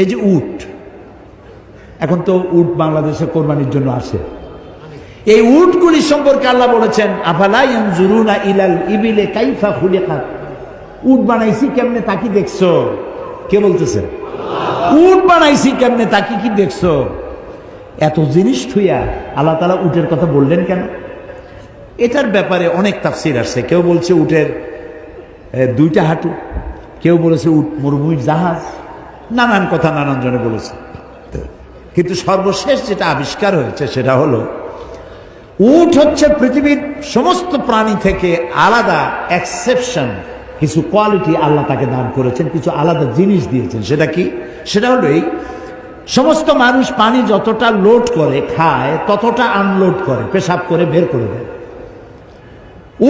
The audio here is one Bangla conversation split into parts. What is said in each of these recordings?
এই যে উট, এখন তো উট বাংলাদেশে কোরবানির জন্য আসে এই উটগুলি সম্পর্কে আল্লাহ বলেছেন আফালাই জুরুনা ইলাল ইবিলে কাইফা খুলিকাত? উট বানাইছি কেমনে তাকি দেখছ? কে বলতেছে? উট বানাইছি কেমনে তাকি কি দেখছ? এত জিনিস থুইয়া আল্লাহ তালা উটের কথা বললেন কেন? এটার ব্যাপারে অনেক তাফসির আসছে। কেউ বলছে উটের দুইটা হাঁটু, কেউ বলেছে উট মরুভূমির জাহাজ নানান কথা নানান জনে বলেছে। কিন্তু সর্বশেষ যেটা আবিষ্কার হয়েছে সেটা হলো, উট হচ্ছে পৃথিবীর সমস্ত প্রাণী থেকে আলাদা এক্সেপশন কিছু কোয়ালিটি আল্লাহ তাকে দান করেছেন, কিছু আলাদা জিনিস দিয়েছেন। সেটা কি? সেটা হলো এই, সমস্ত মানুষ পানি যতটা লোড করে, খায়, ততটা আনলোড করে, পেশাব করে, বের করে দেয়।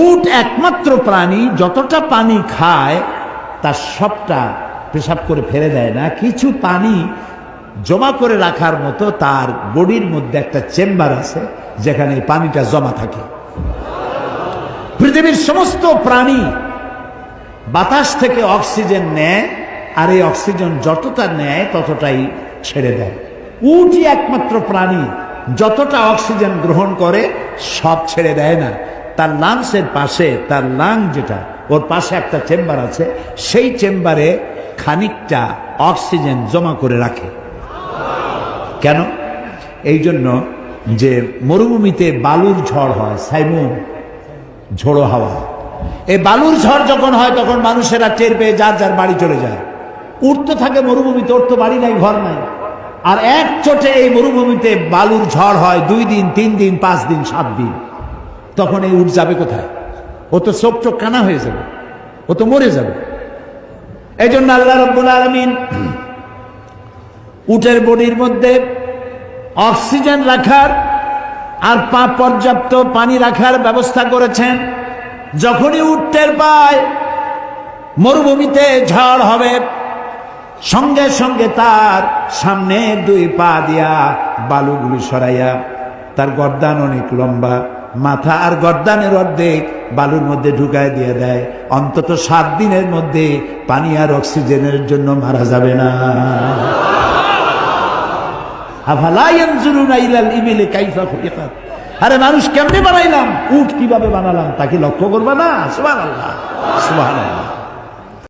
উট একমাত্র প্রাণী যতটা পানি খায়, তার সবটা পেশাব করে ফেলে দেয় না। কিছু পানি জমা করে রাখার মতো তার বডির মধ্যে একটা চেম্বার আছে, যেখানে পানিটা জমা থাকে। পৃথিবীর সমস্ত প্রাণী বাতাস থেকে অক্সিজেন নেয়, আর এই অক্সিজেন যতটা নেয় ততটাই ছেড়ে দেয়। উটই একমাত্র প্রাণী যতটা অক্সিজেন গ্রহণ করে, সব ছেড়ে দেয় না। তার লাংসের পাশে, তার লাং যেটা, ওর পাশে একটা চেম্বার আছে। সেই চেম্বারে খানিকটা অক্সিজেন জমা করে রাখে। কেন? এই জন্য যে মরুভূমিতে বালুর ঝড় হয় সাইমুন ঝোড়ো হাওয়া। এই বালুর ঝড় যখন হয়, তখন মানুষেরা টের পেয়ে যার যার বাড়ি চলে যায়। উঠতে থাকে মরুভূমিতে, ওর তো বাড়ি নাই, ঘর নাই। আর এক চোটে এই মরুভূমিতে বালুর ঝড় হয়, দুই দিন, তিন দিন, পাঁচ দিন, সাত দিন। তখন এই উঠ যাবে কোথায়? ও তো চোখ চোখ কানা হয়ে যাবে। ও তো মরে যাবে। এই জন্য আল্লাহ রব্বুল আলমিন উটের বডির মধ্যে অক্সিজেন রাখার আর পা পর্যাপ্ত পানি রাখার ব্যবস্থা করেছেন। যখনই উঠতের পায়, মরুভূমিতে ঝড় হবে, সঙ্গে সঙ্গে তার সামনে দুই পা দিয়া বালুগুলি সরাইয়া তার গর্দান অনেক লম্বা। মাথা আর গর্দানের অর্ধেক বালুর মধ্যে ঢুকায় দিয়ে দেয়। অন্তত সাত দিনের মধ্যে পানি আর অক্সিজেনের জন্য মারা যাবে না। আরে মানুষ কেমনে বানাইলাম? উঠ কীভাবে বানালাম? তাকে লক্ষ্য করবা না? সুবহানাল্লাহ। সুবহানাল্লাহ।